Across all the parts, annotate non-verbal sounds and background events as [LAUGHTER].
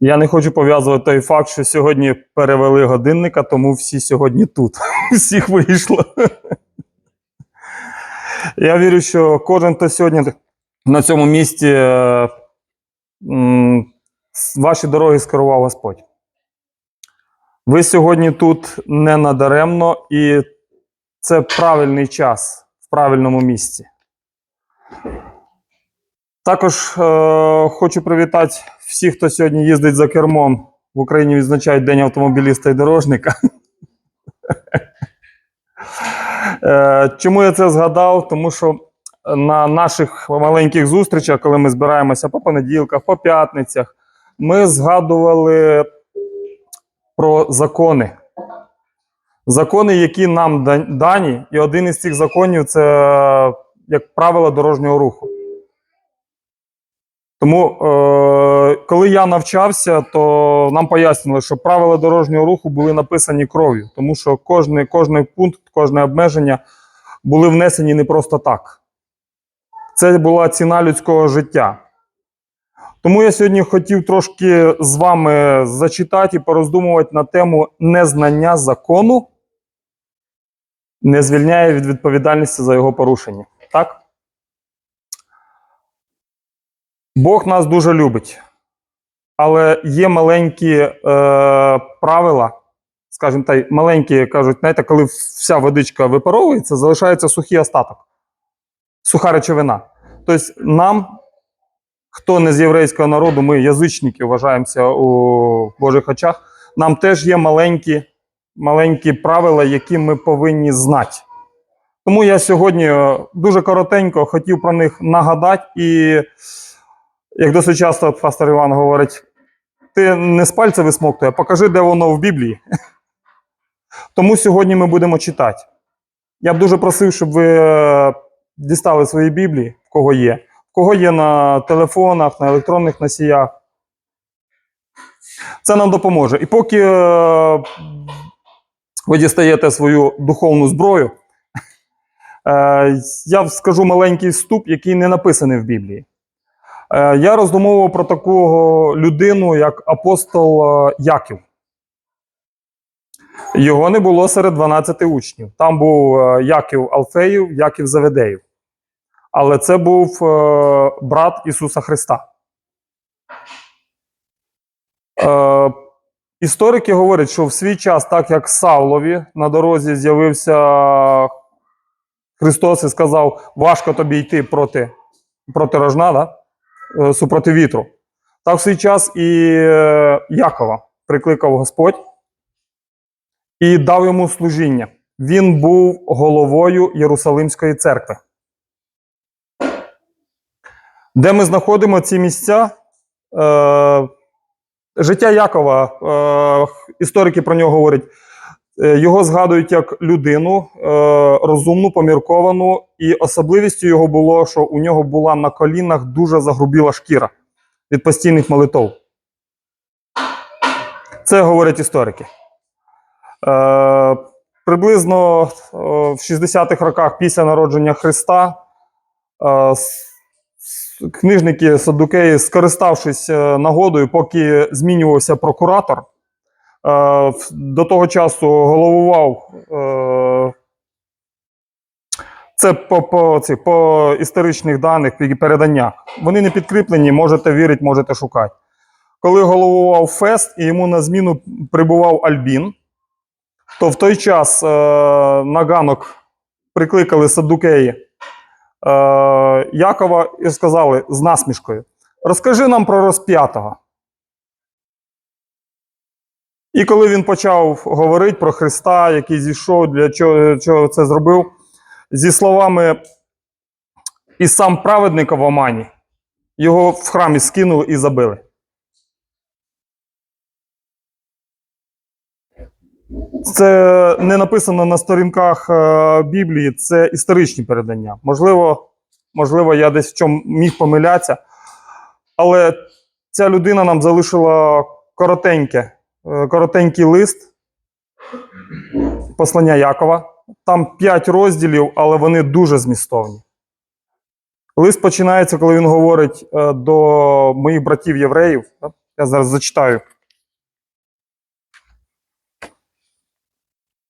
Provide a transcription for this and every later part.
Я не хочу пов'язувати той факт, що сьогодні перевели годинника, тому всі сьогодні тут. [LAUGHS] Всіх вийшло. Я вірю, що кожен, хто сьогодні на цьому місці, е, ваші дороги скерував Господь. Ви сьогодні тут не надаремно, і це правильний час в правильному місці. Також е, хочу привітати всіх, хто сьогодні їздить за кермом. В Україні відзначають День автомобіліста і дорожника. Е, Чому я це згадав? Тому що на наших маленьких зустрічах, коли ми збираємося по понеділках, по п'ятницях, ми згадували про закони. Закони, які нам дані, і один із цих законів це як правило дорожнього руху. Тому, е, коли я навчався, то нам пояснили, що правила дорожнього руху були написані кров'ю, тому що кожний, кожний пункт, кожне обмеження були внесені не просто так. Це була ціна людського життя. Тому я сьогодні хотів трошки з вами зачитати і пороздумувати на тему незнання закону не звільняє від відповідальності за його порушення. Так? Бог нас дуже любить, але є маленькі е, правила, скажімо так, маленькі кажуть, знаєте, коли вся водичка випаровується, залишається сухий остаток, суха речовина. Тобто нам, хто не з єврейського народу, ми язичники вважаємося у Божих очах, нам теж є маленькі, маленькі правила, які ми повинні знати. Тому я сьогодні е, дуже коротенько хотів про них нагадати і як досить часто пастор Іван говорить, ти не з пальця висмоктує, а покажи, де воно в Біблії. [LAUGHS] Тому сьогодні ми будемо читати. Я б дуже просив, щоб ви е, дістали свої Біблії, в кого є. В кого є на телефонах, на електронних носіях. Це нам допоможе. І поки е, ви дістаєте свою духовну зброю, [LAUGHS] е, я скажу маленький вступ, який не написаний в Біблії. Е, Я роздумовував про таку людину, як апостол е, Яків. Його не було серед 12 учнів. Там був е, Яків Алфеїв, Яків Заведеїв. Але це був брат Ісуса Христа. Історики говорять, що в свій час, так як Савлові на дорозі з'явився Христос і сказав: важко тобі йти проти, проти рожна, да? Е, супроти вітру. Так в свій час і е, Якова прикликав Господь і дав йому служіння. Він був головою Єрусалимської церкви. Де ми знаходимо ці місця? Е, життя Якова, історики про нього говорять, його згадують як людину е, розумну, помірковану, і особливістю його було, що у нього була на колінах дуже загрубіла шкіра від постійних молитов. Це говорять історики. Е, приблизно е, в 60-х роках після народження Христа е, книжники садукеї, скориставшись е, нагодою, поки змінювався прокуратор, е, до того часу головував. е, Це по, по, ці, по історичних даних і переданнях. Вони не підкріплені, можете вірити, можете шукати. Коли головував Фест і йому на зміну прибував Альбін, то в той час е, на ганок прикликали садукеї е, Якова і сказали з насмішкою: розкажи нам про розп'ятого. І коли він почав говорити про Христа, який зійшов, для чого, чого це зробив, зі словами і сам праведник в Омані, його в храмі скинули і забили. Це не написано на сторінках е, Біблії, це історичні передання. Можливо, можливо, я десь в чому міг помилятися, але ця людина нам залишила коротеньке, коротенький лист послання Якова. Там п'ять розділів, але вони дуже змістовні. Лист починається, коли він говорить е, до моїх братів євреїв. Я зараз зачитаю.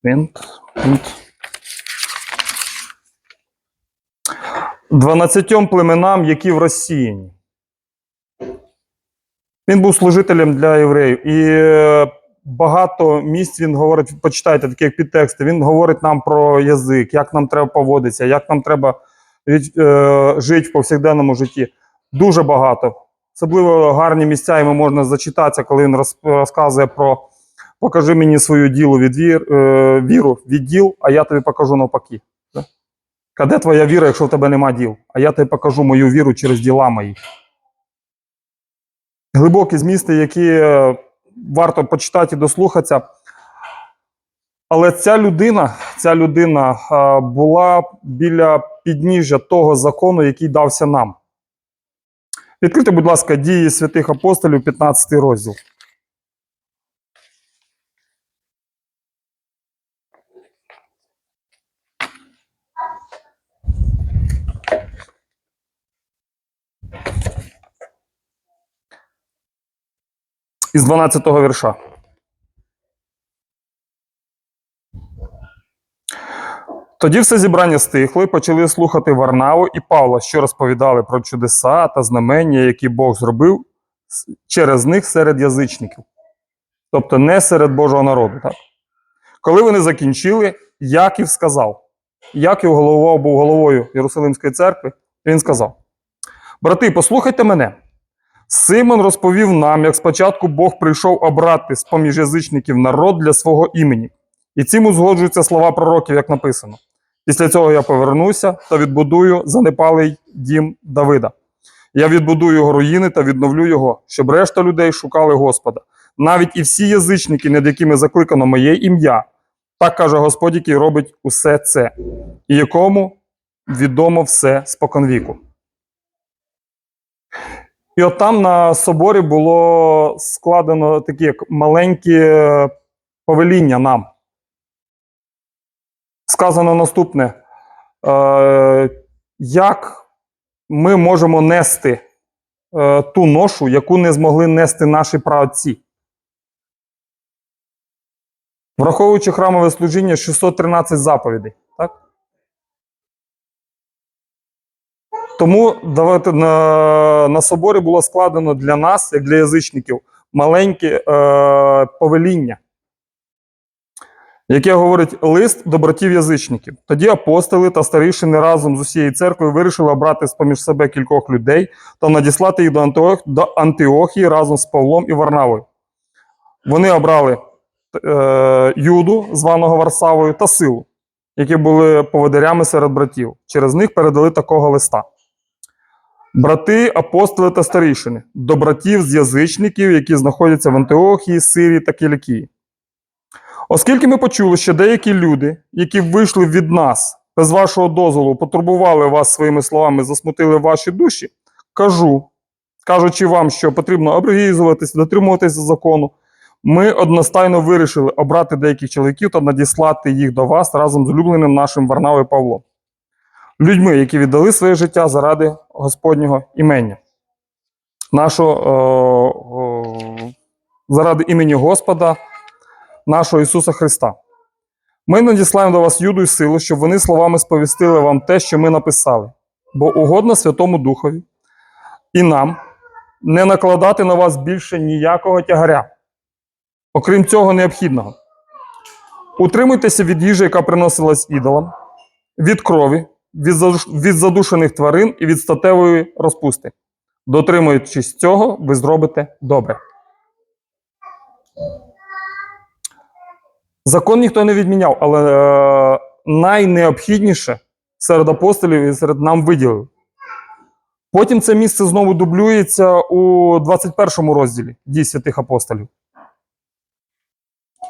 Мінт. 12 племенам, які в розсіяні. Він був служителем для євреїв. І е, багато місць він говорить, почитайте такі як підтексти. Він говорить нам про язик, як нам треба поводитися, як нам треба від, е, жити в повсякденному житті. Дуже багато. Особливо гарні місця йому можна зачитатися, коли він роз, розказує про покажи мені свою ділу від вір, е, віру від діл, а я тобі покажу навпаки. Да? Де твоя віра, якщо в тебе нема діл? А я тобі покажу мою віру через діла мої. Глибокі змісти, які е, варто почитати і дослухатися. Але ця людина, ця людина е, була біля підніжжя того закону, який дався нам. Відкрийте, будь ласка, дії святих апостолів, 15 розділ. Із 12-го вірша. Тоді все зібрання стихло і почали слухати Варнаву і Павла, що розповідали про чудеса та знамення, які Бог зробив через них серед язичників. Тобто не серед Божого народу. Так? Коли вони закінчили, Яків сказав: Яків голова був головою Єрусалимської церкви, він сказав: Брати, послухайте мене. Симон розповів нам, як спочатку Бог прийшов обрати з поміж язичників народ для свого імені. І цим узгоджуються слова пророків, як написано. Після цього я повернуся та відбудую занепалий дім Давида. Я відбудую його руїни та відновлю його, щоб решта людей шукали Господа. Навіть і всі язичники, над якими закликано моє ім'я, так каже Господь, який робить усе це, і якому відомо все споконвіку. І от там на соборі було складено такі як маленькі е, повеління нам. Сказано наступне: е, як ми можемо нести е, ту ношу, яку не змогли нести наші праотці. Враховуючи храмове служіння 613 заповідей. Так? Тому давайте на, на соборі було складено для нас, як для язичників, маленьке е, повеління, яке говорить лист до братів язичників. Тоді апостоли та старішини разом з усією церквою вирішили обрати з поміж себе кількох людей та надіслати їх до, Антиох, до Антиохії разом з Павлом і Варнавою. Вони обрали е, Юду, званого Варсавою, та Силу, які були поводирями серед братів. Через них передали такого листа. Брати, апостоли та старішини, до братів з язичників, які знаходяться в Антиохії, Сирії та Кілікії. Оскільки ми почули, що деякі люди, які вийшли від нас без вашого дозволу, потурбували вас своїми словами, засмутили ваші душі, кажу, кажучи вам, що потрібно обрізуватися, дотримуватися закону, ми одностайно вирішили обрати деяких чоловіків та надіслати їх до вас разом з улюбленим нашим Варнавою Павлом людьми, які віддали своє життя заради Господнього імення. Нашого, е, е, заради імені Господа, нашого Ісуса Христа. Ми надіслаємо до вас юду і силу, щоб вони словами сповістили вам те, що ми написали, бо угодно Святому Духові і нам не накладати на вас більше ніякого тягаря, окрім цього необхідного. Утримуйтеся від їжі, яка приносилась ідолам, від крові, від, задушених тварин і від статевої розпусти. Дотримуючись цього, ви зробите добре. Закон ніхто не відміняв, але е, найнеобхідніше серед апостолів і серед нам виділили. Потім це місце знову дублюється у 21 розділі дій святих апостолів.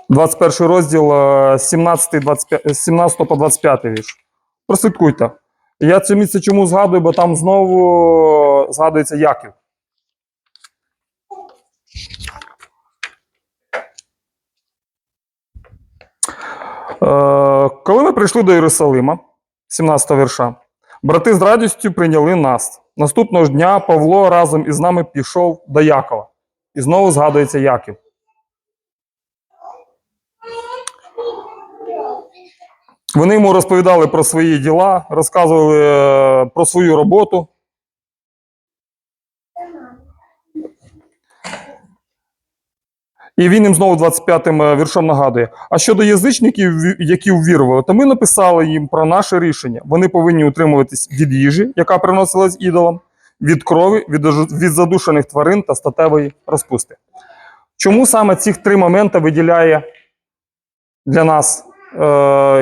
21 розділ е, 17, 25, 17 по 25 вірш. Прослідкуйте. Я це місце чому згадую, бо там знову згадується Яків. Е, коли ми прийшли до Єрусалима, 17 вірша, Брати з радістю прийняли нас. Наступного ж дня Павло разом із нами пішов до Якова. І знову згадується Яків. Вони йому розповідали про свої діла, розказували е, про свою роботу. І він їм знову 25-м віршом нагадує: а щодо язичників, які увірували, то ми написали їм про наше рішення. Вони повинні утримуватись від їжі, яка приносилась ідолам, від крові, від, задушених тварин та статевої розпусти. Чому саме ці три моменти виділяє для нас е,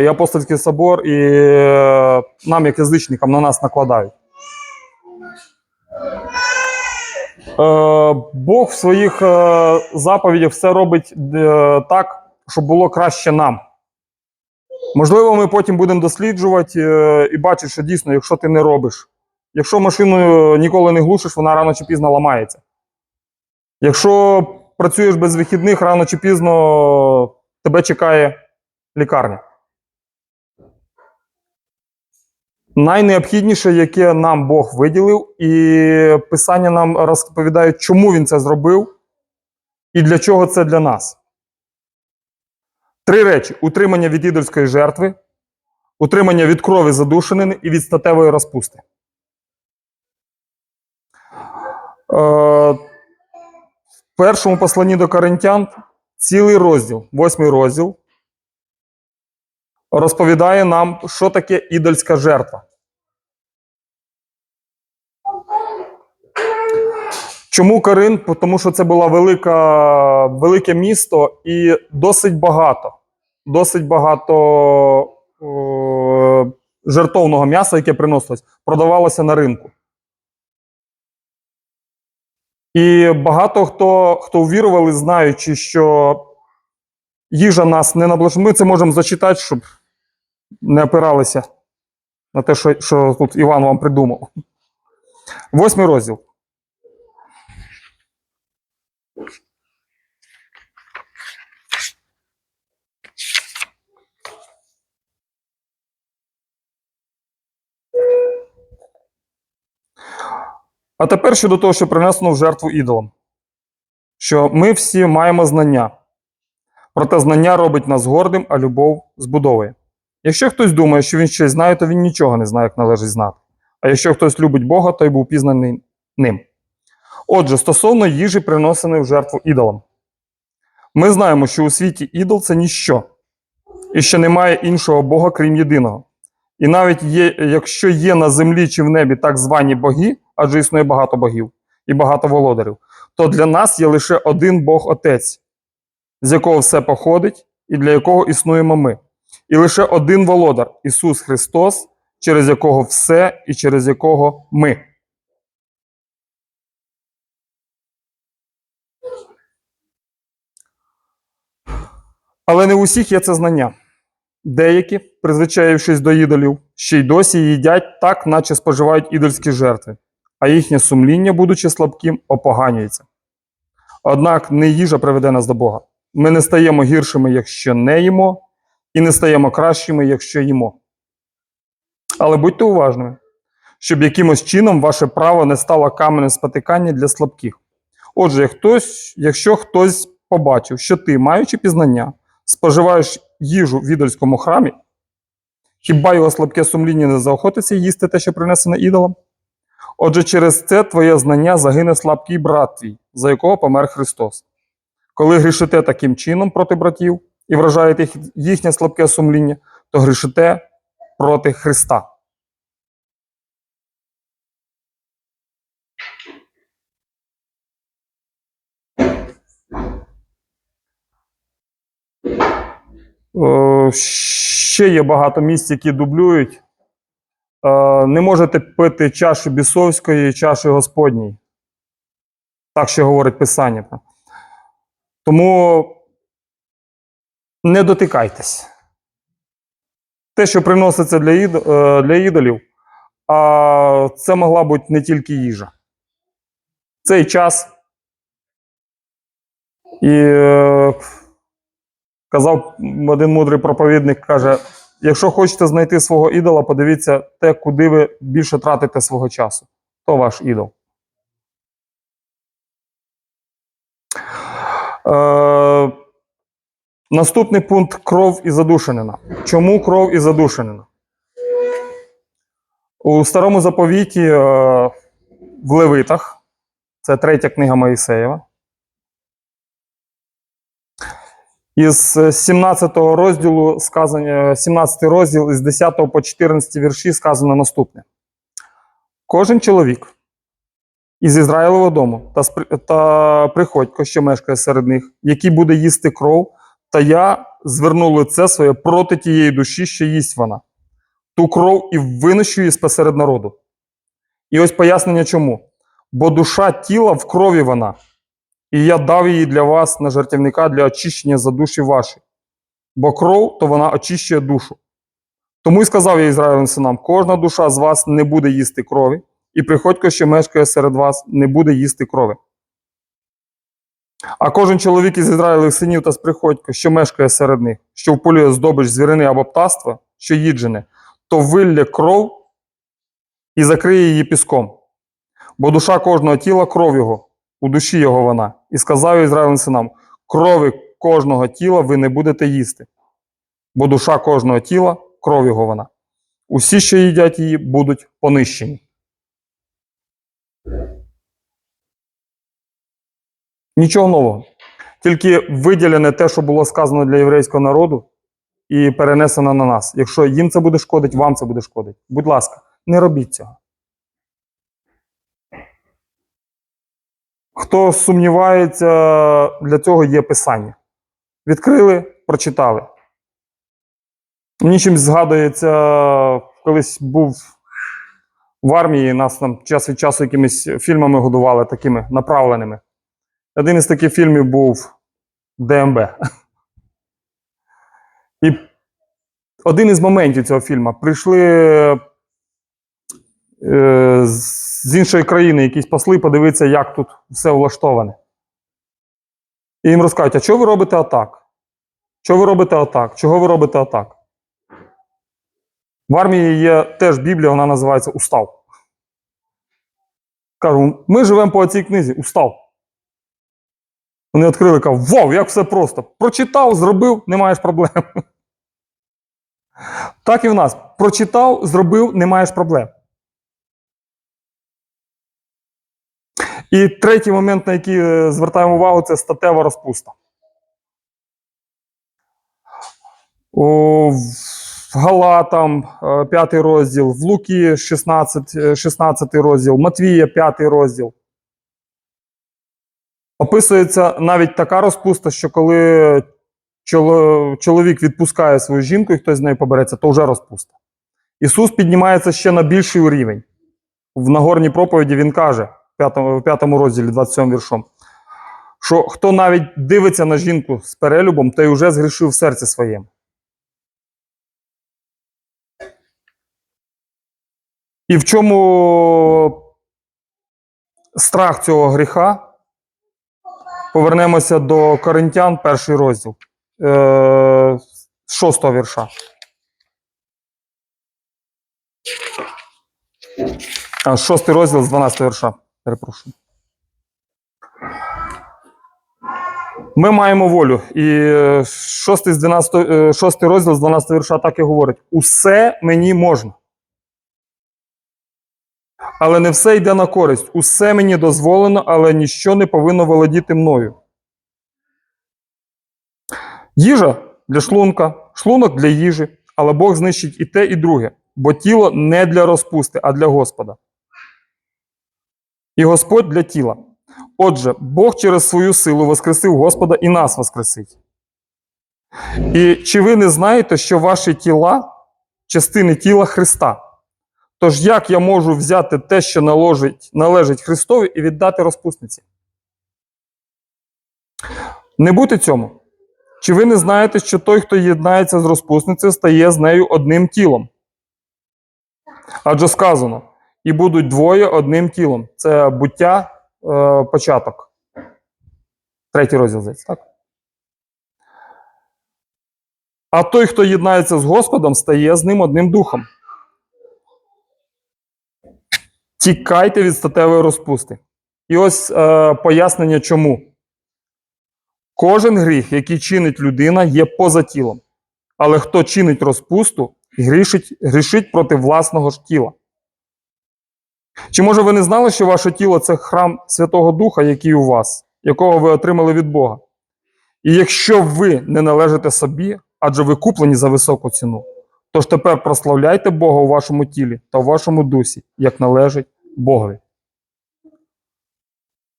і апостольський собор, і е, нам, як язичникам, на нас накладають? Е, Бог в своїх е, заповідях все робить е, так, щоб було краще нам. Можливо, ми потім будемо досліджувати е, і бачити, що дійсно, якщо ти не робиш, якщо машину ніколи не глушиш, вона рано чи пізно ламається. Якщо працюєш без вихідних, рано чи пізно тебе чекає лікарня. Найнеобхідніше, яке нам Бог виділив, і Писання нам розповідає, чому він це зробив і для чого це для нас. Три речі: утримання від ідольської жертви, утримання від крові задушенини і від статевої розпусти. Е, в першому посланні до Коринтян цілий розділ, восьмий розділ, розповідає нам, що таке ідольська жертва. Чому Карин? Тому що це було велика, велике місто і досить багато. Досить багато е, жертовного м'яса, яке приносилось, продавалося на ринку. І багато хто, хто ввірували, знаючи, що їжа нас не наближає. Ми це можемо зачитати, щоб не опиралися на те, що, що тут Іван вам придумав. Восьмий розділ. А тепер щодо того, що принесено в жертву ідолам. Що ми всі маємо знання. Проте знання робить нас гордим, а любов збудовує. Якщо хтось думає, що він щось знає, то він нічого не знає, як належить знати. А якщо хтось любить Бога, то й був пізнаний ним. Отже, стосовно їжі, приносеної в жертву ідолам. Ми знаємо, що у світі ідол це ніщо, і що немає іншого Бога, крім єдиного. І навіть є, якщо є на землі чи в небі так звані боги, адже існує багато богів і багато володарів, то для нас є лише один Бог Отець, з якого все походить і для якого існуємо ми. І лише один володар Ісус Христос, через якого все і через якого ми. Але не у всіх є це знання. Деякі, призвичаївшись до ідолів, ще й досі їдять так, наче споживають ідольські жертви, а їхнє сумління, будучи слабким, опоганюється. Однак не їжа приведе нас до Бога. Ми не стаємо гіршими, якщо не їмо, і не стаємо кращими, якщо їмо. Але будьте уважними, щоб якимось чином ваше право не стало каменем спотикання для слабких. Отже, хтось, якщо хтось побачив, що ти, маючи пізнання, споживаєш їжу в ідольському храмі, хіба його слабке сумління не заохотиться їсти те, що принесене ідолом? Отже, через це твоє знання загине слабкий брат твій, за якого помер Христос. Коли грішите таким чином проти братів і вражаєте їхнє слабке сумління, то грішите проти Христа. Ще є багато місць, які дублюють. Е, Не можете пити чаші бісовської, і чаші Господньої. Так ще говорить Писання. Тому не дотикайтесь. Те, що приноситься для, ід... е, для ідолів, а це могла бути не тільки їжа. Цей час. І е, казав один мудрий проповідник, каже: Якщо хочете знайти свого ідола, подивіться те, куди ви більше тратите свого часу. То ваш ідол. Е, наступний пункт кров і задушенина. Чому кров і задушенина? У старому заповіті е, в Левитах, це третя книга Моїсеєва. Із е, 17 розділу сказано, 17 розділ із 10 по 14 вірші сказано наступне: Кожен чоловік із Ізраїлового дому та, та приходько, що мешкає серед них, який буде їсти кров, та я зверну лице своє проти тієї душі, що їсть вона, ту кров і винищу її спосеред народу. І ось пояснення чому. Бо душа тіла в крові вона, і я дав її для вас на жертівника для очищення за душі ваші. Бо кров, то вона очищує душу. Тому й сказав я Ізраїлевим синам: кожна душа з вас не буде їсти крові, і приходько, що мешкає серед вас, не буде їсти крови. А кожен чоловік із Ізраїлевих синів та з приходько, що мешкає серед них, що вполює здобич звірини або птаства, що їджене, то вилля кров і закриє її піском. Бо душа кожного тіла кров його, у душі його вона. І сказав я синам: крові кожного тіла ви не будете їсти, бо душа кожного тіла кров його вона. Усі, що їдять її, будуть понищені. Нічого нового. Тільки виділене те, що було сказано для єврейського народу, і перенесено на нас. Якщо їм це буде шкодити, вам це буде шкодити. Будь ласка, не робіть цього. Хто сумнівається, для цього є писання. Відкрили, прочитали. Мені чимось згадується, колись був в армії, нас там час від часу якимись фільмами годували такими направленими. Один із таких фільмів був ДМБ. І один із моментів цього фільму прийшли е, з іншої країни якісь посли подивитися, як тут все влаштоване. І їм розкажуть, а чого ви робите атак? Чого ви робите атак? Чого ви робите атак? В армії є теж Біблія, вона називається Устав. Кажу, ми живемо по цій книзі, устав. Вони відкрили кажуть, вау, як все просто. Прочитав, зробив, не маєш проблем. [LAUGHS] Так і в нас. Прочитав, зробив, не маєш проблем. І третій момент, на який е, звертаємо увагу, це статева розпуста. О, в Галатам, е, п'ятий розділ, в Луки 16, е, 16 розділ, Матвія, п'ятий розділ. Описується навіть така розпуста, що коли чоловік відпускає свою жінку і хтось з нею побереться, то вже розпуста. Ісус піднімається ще на більший рівень. В Нагорній проповіді Він каже в п'ятому, п'ятому розділі, 27 віршом, що хто навіть дивиться на жінку з перелюбом, той вже згрішив в серці своєму. І в чому страх цього гріха? Повернемося до Коринтян, перший розділ, е, шостого вірша. Шостий розділ з 12 вірша. Перепрошую. Ми маємо волю. І е, шостий, з 12, е, шостий розділ з 12 вірша так і говорить: усе мені можна. Але не все йде на користь. Усе мені дозволено, але ніщо не повинно володіти мною. Їжа для шлунка, шлунок для їжі, але Бог знищить і те, і друге, бо тіло не для розпусти, а для Господа. І Господь для тіла. Отже, Бог через свою силу воскресив Господа і нас воскресить. І чи ви не знаєте, що ваші тіла частини тіла Христа? Тож як я можу взяти те, що належить, належить Христові, і віддати розпусниці? Не бути цьому. Чи ви не знаєте, що той, хто єднається з розпусницею, стає з нею одним тілом? Адже сказано: і будуть двоє одним тілом. Це буття, е, початок. Третій розділ здається, так? А той, хто єднається з Господом, стає з ним одним духом. Тікайте від статевої розпусти. І ось е, пояснення чому. Кожен гріх, який чинить людина, є поза тілом. Але хто чинить розпусту, грішить, грішить проти власного ж тіла. Чи може ви не знали, що ваше тіло це храм Святого Духа, який у вас, якого ви отримали від Бога? І якщо ви не належите собі, адже ви куплені за високу ціну, тож тепер прославляйте Бога у вашому тілі та у вашому дусі, як належить Богові.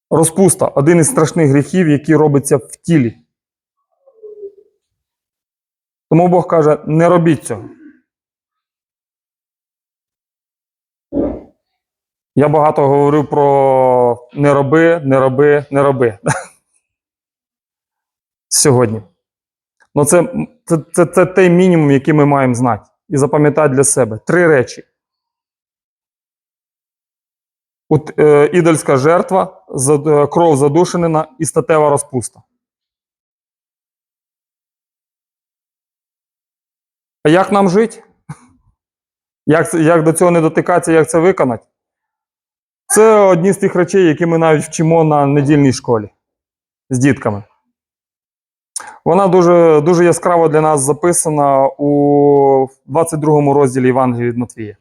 Розпуста один із страшних гріхів, який робиться в тілі. Тому Бог каже: не робіть цього. Я багато говорив про не роби, не роби, не роби. [LAUGHS] Сьогодні. Ну, це, це, це, це той мінімум, який ми маємо знати. І запам'ятати для себе. Три речі. От, е, ідольська жертва, е, кров задушенина і статева розпуста. А як нам жити? Як, як до цього не дотикатися, як це виконати? Це одні з тих речей, які ми навіть вчимо на недільній школі з дітками. Вона дуже, дуже яскраво для нас записана у 22 розділі Івангелії від Матвія.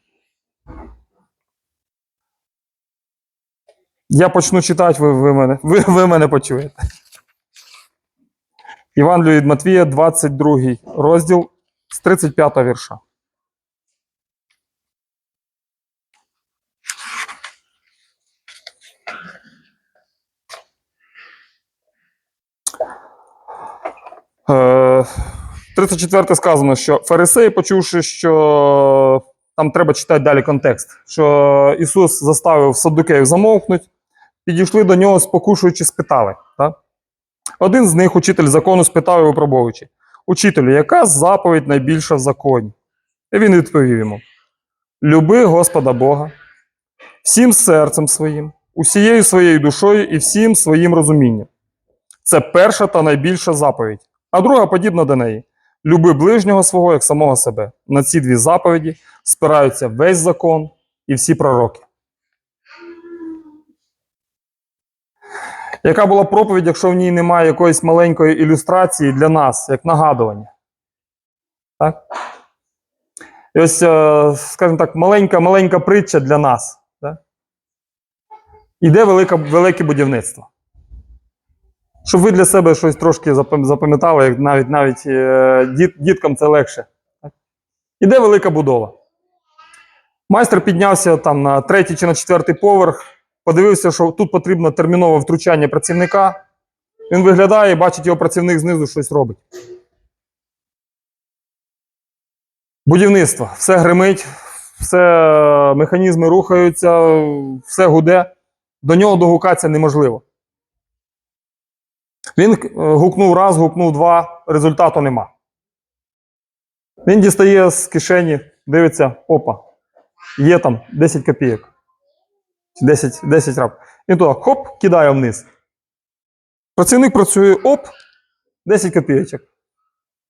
Я почну читати, ви, ви, мене, ви, ви мене почуєте. Євангелію від Матвія, 22 розділ з 35 вірша. 34 сказано, що фарисеї, почувши, що там треба читати далі контекст, що Ісус заставив саддукеїв замовкнути, підійшли до нього, спокушуючи, спитали. Так? Один з них, учитель закону, спитав його пробовуючи: Учителю, яка заповідь найбільша в законі? І він відповів йому: Люби Господа Бога всім серцем своїм, усією своєю душою і всім своїм розумінням. Це перша та найбільша заповідь. А друга подібна до неї: люби ближнього свого як самого себе. На ці дві заповіді спираються весь закон і всі пророки. Яка була проповідь, якщо в ній немає якоїсь маленької ілюстрації для нас, як нагадування? Так? І ось, е, скажімо так, маленька маленька притча для нас. Так? Іде велика, велике будівництво. Щоб ви для себе щось трошки запам'ятали, як навіть навіть е, діт, діткам це легше. Іде велика будова. Майстер піднявся там на третій чи на четвертий поверх, подивився, що тут потрібно термінове втручання працівника. Він виглядає, бачить, його працівник знизу щось робить. Будівництво. Все гримить, все механізми рухаються, все гуде. До нього догукатися неможливо. Він е, гукнув раз, гукнув два, результату нема. Він дістає з кишені, дивиться, опа, є там 10 копійок. 10, 10 раб. Він туди хоп, кидає вниз. Працівник працює, оп, 10 копійочок.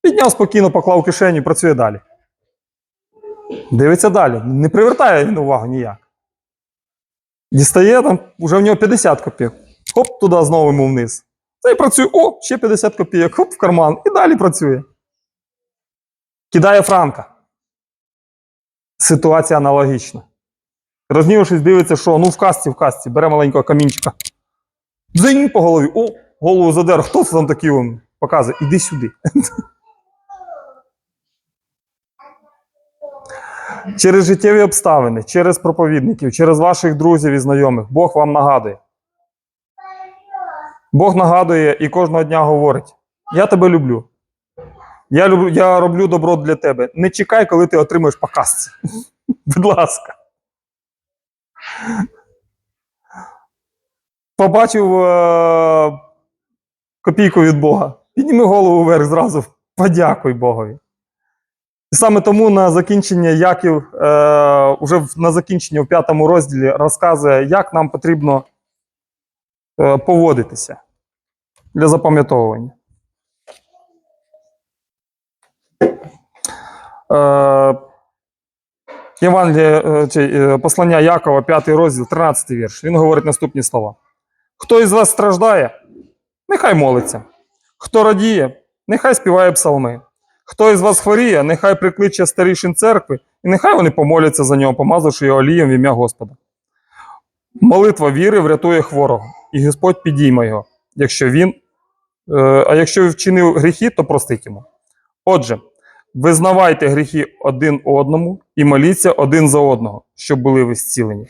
Підняв спокійно, поклав в кишені, працює далі. Дивиться далі. Не привертає він увагу ніяк. Дістає там, вже в нього 50 копійок. Хоп, туди знову йому вниз. Цей працює, о, ще 50 копійок, хоп, в карман, і далі працює. Кидає франка. Ситуація аналогічна. Рознівшись, дивиться, що ну в касті, в касті, бере маленького камінчика. Дзинь по голові. О, голову задер. Хто це там такий? он? Показує, іди сюди. Через життєві обставини, через проповідників, через ваших друзів і знайомих Бог вам нагадує. Бог нагадує і кожного дня говорить: Я тебе люблю. Я, люблю, я роблю добро для тебе. Не чекай, коли ти отримаєш по. [LAUGHS] Будь ласка. Побачив е- копійку від Бога. Підніми голову вверх зразу. Подякуй Богові. І саме тому на закінчення Яків, е, уже в- на закінчення в п'ятому розділі розказує, як нам потрібно поводитися для запам'ятовування. Е, Євангеліє, е, чи, е, послання Якова, 5 розділ, 13 вірш. Він говорить наступні слова: Хто із вас страждає, нехай молиться. Хто радіє, нехай співає псалми. Хто із вас хворіє, нехай прикличе старішин церкви, і нехай вони помоляться за нього, помазавши його олієм в ім'я Господа. Молитва віри врятує хворого, і Господь підійме його, якщо він, е, а якщо вчинив гріхи, то простить йому. Отже, визнавайте гріхи один одному і моліться один за одного, щоб були ви зцілені.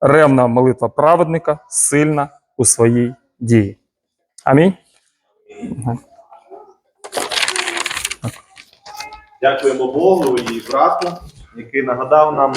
Ревна молитва праведника сильна у своїй дії. Амінь. Дякуємо Богу і брату, який нагадав нам